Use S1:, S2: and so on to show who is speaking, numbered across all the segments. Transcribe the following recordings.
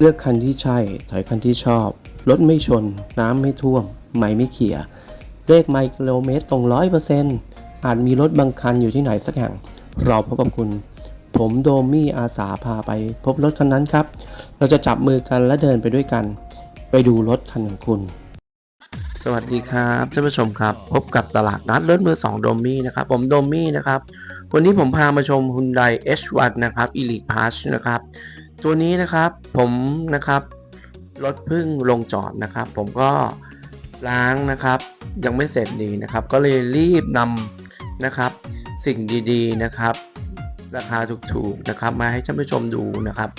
S1: เลือกคันที่ใช่ ถอยคันที่ชอบ รถไม่ชน น้ำไม่ท่วม ไม่ไม่เขี่ย เลขไมล์กิโลเมตรตรงร้อยเปอร์เซ็นต์อาจมีรถบางคันอยู่ที่ไหนสักแห่ง เราพบกับคุณ ผมโดมี่อาสาพาไป พบรถคันนั้นครับ เราจะจับมือกันและเดินไปด้วยกัน ไปดูรถคันของคุณ
S2: สวัสดีครับท่านผู้ชมครับ พบกับตลาดนัดรถมือ2โดมี่นะครับผมโดมี่นะครับ วันนี้ผมพามาชม Hyundai H1 นะครับ Elite Plus นะครับ ตัวนี้นะครับผมนะครับรถพึ่งลงจอดนะครับ ผมก็ล้างนะครับ ยังไม่เสร็จดีนะครับ ก็เลยรีบนำนะครับ สิ่งดีๆนะครับ ราคาถูกๆนะครับ มาให้ท่านผู้ชมดูนะครับ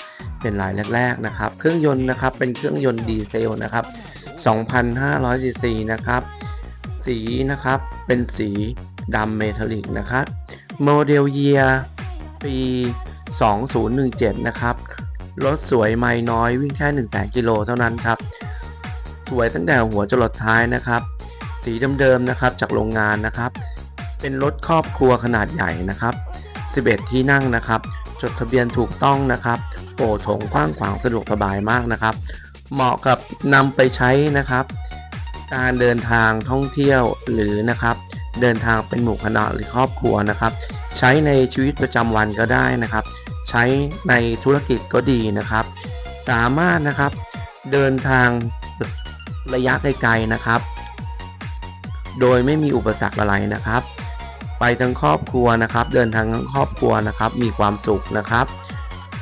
S2: เป็นรายแรกๆนะครับ เครื่องยนต์นะครับเป็นเครื่องยนต์ดีเซลนะครับ 2,500 cc นะครับ สีนะครับเป็นสีดำเมทัลลิกนะครับโมเดลเยียปี 2017 นะครับ รถสวยไม่น้อยวิ่งแค่1 0 0 0 0กิโลเท่านั้นครับ สวยตั้งแต่หัวจรดท้ายนะครับ สีเดิมๆนะครับจากโรงงานนะครับ เป็นรถครอบครัวขนาดใหญ่นะครับ 11 ที่นั่งนะครับ จดทะเบียนถูกต้องนะครับโปร่งโถงกว้างขวางสะดวกสบายมากนะครับ เหมาะกับนำไปใช้นะครับ การเดินทางท่องเที่ยวหรือนะครับ เดินทางเป็นหมู่คณะหรือครอบครัวนะครับ ใช้ในชีวิตประจำวันก็ได้นะครับ ใช้ในธุรกิจก็ดีนะครับ สามารถนะครับเดินทางระยะไกลๆนะครับ โดยไม่มีอุปสรรคอะไรนะครับ ไปทั้งครอบครัวนะครับ เดินทางทั้งครอบครัวนะครับ มีความสุขนะครับ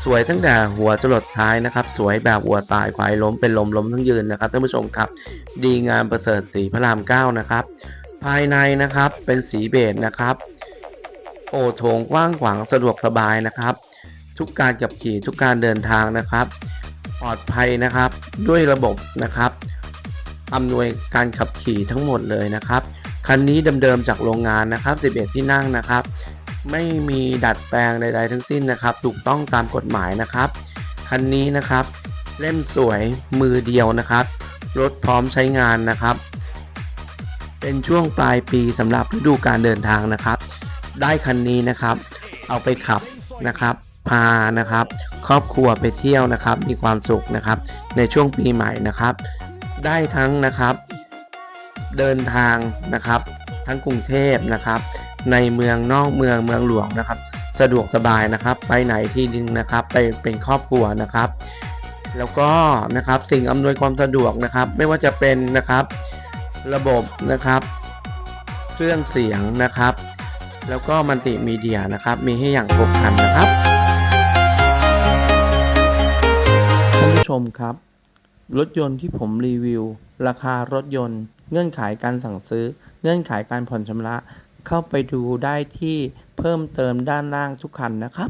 S2: สวยตั้งแต่หัวจรดท้ายนะครับ สวยแบบหัวตายควายล้มเป็นลมล้มทั้งยืนนะครับท่านผู้ชมครับ ดีงามประเสริฐสีพระรามเก้านะครับ ภายในนะครับเป็นสีเบจนะครับ โอโถงกว้างขวางสะดวกสบายนะครับ ทุกการขับขี่ทุกการเดินทางนะครับ ปลอดภัยนะครับด้วยระบบนะครับอำนวยการขับขี่ทั้งหมดเลยนะครับ คันนี้เดิมๆจากโรงงานนะครับ 11 ที่นั่งนะครับ ไม่มีดัดแปลงใด ๆ ทั้งสิ้นนะครับ ถูกต้องตามกฎหมายนะครับ คันนี้นะครับ เล่มสวยมือเดียวนะครับ รถพร้อมใช้งานนะครับ เป็นช่วงปลายปีสำหรับฤดูการเดินทางนะครับ ได้คันนี้นะครับ เอาไปขับนะครับ พานะครับ ครอบครัวไปเที่ยวนะครับ มีความสุขนะครับ ในช่วงปีใหม่นะครับ ได้ทั้งนะครับ เดินทางนะครับ ทั้งกรุงเทพนะครับ ในเมืองนอกเมืองเมืองหลวงนะครับ สะดวกสบายนะครับ ไปไหนที่ดินนะครับ ไปเป็นครอบครัวนะครับ แล้วก็นะครับสิ่งอำนวยความสะดวกนะครับ ไม่ว่าจะเป็นนะครับ ระบบนะครับ เครื่องเสียงนะครับแล้วก็มัลติมีเดียนะครับ มีให้อย่างครบครันนะครับ
S1: ชมครับ รถยนต์ที่ผมรีวิว ราคารถยนต์ เงื่อนไขการสั่งซื้อ เงื่อนไขการผ่อนชำระ เข้าไปดูได้ที่เพิ่มเติมด้านล่างทุกคันนะครับ